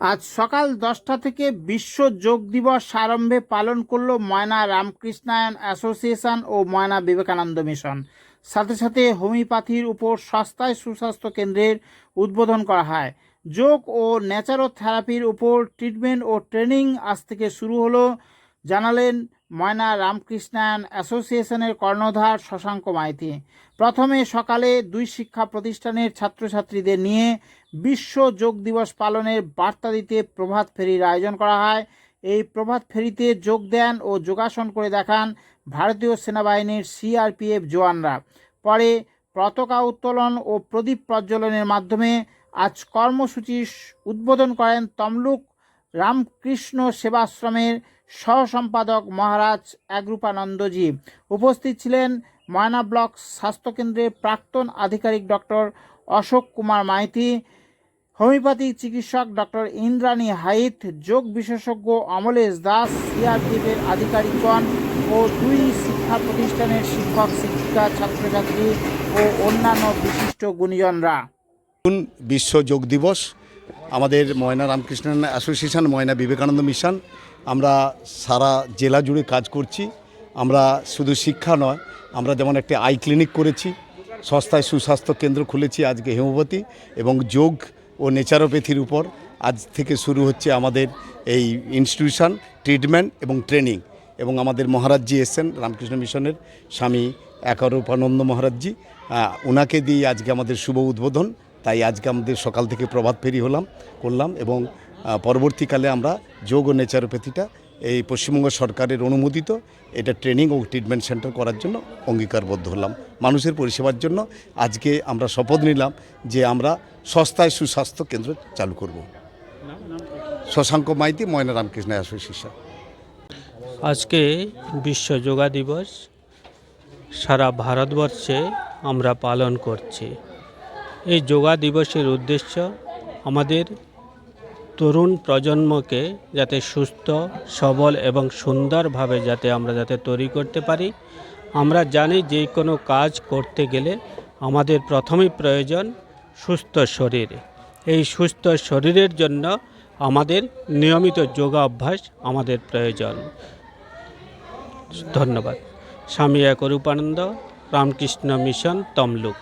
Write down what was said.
আজ সকাল দশটা থেকে বিশ্ব যোগ দিবস আরম্ভে পালন করল ময়না রামকৃষ্ণায়ন অ্যাসোসিয়েশন ও ময়না বিবেকানন্দ মিশন। সাথে সাথে হোমিওপ্যাথির উপর সস্তায় সুস্বাস্থ্য কেন্দ্রের উদ্বোধন করা হয়। যোগ ও ন্যাচারোথেরাপির উপর ট্রিটমেন্ট ও ট্রেনিং আজ থেকে শুরু হলো, জানালেন ময়না রামকৃষ্ণায়ন অ্যাসোসিয়েশনের কর্ণধার শশাঙ্ক মাইতি। প্রথমে সকালে দুই শিক্ষা প্রতিষ্ঠানের ছাত্রছাত্রীদের নিয়ে বিশ্ব যোগ দিবস পালনের বার্তা দিতে প্রভাত ফেরির আয়োজন করা হয়। এই প্রভাত ফেরিতে যোগ দেন ও যোগাসন করে দেখান ভারতীয় সেনাবাহিনীর সিআরপিএফ জওয়ানরা। পরে পতাকা উত্তোলন ও প্রদীপ প্রজ্বলনের মাধ্যমে আজ কর্মসূচি উদ্বোধন করেন তমলুক রামকৃষ্ণ সেবাশ্রমের সহ সম্পাদক মহারাজ একরূপানন্দজি উপস্থিত ছিলেন ময়না ব্লক স্বাস্থ্যকেন্দ্রের প্রাক্তন আধিকারিক ডক্টর অশোক কুমার মাইতি, হোমিওপ্যাথিক চিকিৎসক ডক্টর ইন্দ্রাণী হাইত, যোগ বিশেষজ্ঞ অমলেশ দাস, সিআরপিএফের আধিকারিকগণ ও দুই শিক্ষা প্রতিষ্ঠানের শিক্ষক, শিক্ষিকা, ছাত্রছাত্রী ও অন্যান্য বিশিষ্ট গুণীজনরা। জুন বিশ্ব যোগ দিবস। আমাদের ময়না রামকৃষ্ণ অ্যাসোসিয়েশন, ময়না বিবেকানন্দ মিশন, আমরা সারা জেলা জুড়ে কাজ করছি। আমরা শুধু শিক্ষা নয়, আমরা যেমন একটি আই ক্লিনিক করেছি সস্তায় সুস্বাস্থ্য কেন্দ্র খুলেছি আজকে হেমোপ্যাথি এবং যোগ ও নেচারোপ্যাথির উপর আজ থেকে শুরু হচ্ছে আমাদের এই ইনস্টিটিউশন ট্রিটমেন্ট এবং ট্রেনিং এবং আমাদের মহারাজজি এসছেন, রামকৃষ্ণ মিশনের স্বামী একারূপানন্দ মহারাজজি। ওনাকে দিয়ে আজকে আমাদের শুভ উদ্বোধন। তাই আজকে আমাদের সকাল থেকে প্রভাত ফেরি হলাম, করলাম এবং পরবর্তীকালে আমরা যোগ ও নেচারোপ্যাথিটা এই পশ্চিমবঙ্গ সরকারের অনুমোদিত এটা ট্রেনিং ও ট্রিটমেন্ট সেন্টার করার জন্য অঙ্গীকারবদ্ধ হলাম। মানুষের পরিষেবার জন্য আজকে আমরা শপথ নিলাম যে আমরা সস্তায় সুস্বাস্থ্য কেন্দ্র চালু করব। শশাঙ্ক মাইতি, ময়না রামকৃষ্ণ অ্যাসোসিয়েশন আজকে বিশ্ব যোগা দিবস সারা ভারতবর্ষে আমরা পালন করছি। এই যোগা দিবসের উদ্দেশ্য আমাদের তরুণ প্রজন্মকে যাতে সুস্থ, সবল এবং সুন্দরভাবে যাতে আমরা যাতে তৈরি করতে পারি। আমরা জানি যে কোনো কাজ করতে গেলে আমাদের প্রথমেই প্রয়োজন সুস্থ শরীর। এই সুস্থ শরীরের জন্য আমাদের নিয়মিত যোগা অভ্যাস আমাদের প্রয়োজন। ধন্যবাদ। স্বামী একরূপানন্দ রামকৃষ্ণ মিশন, তমলুক।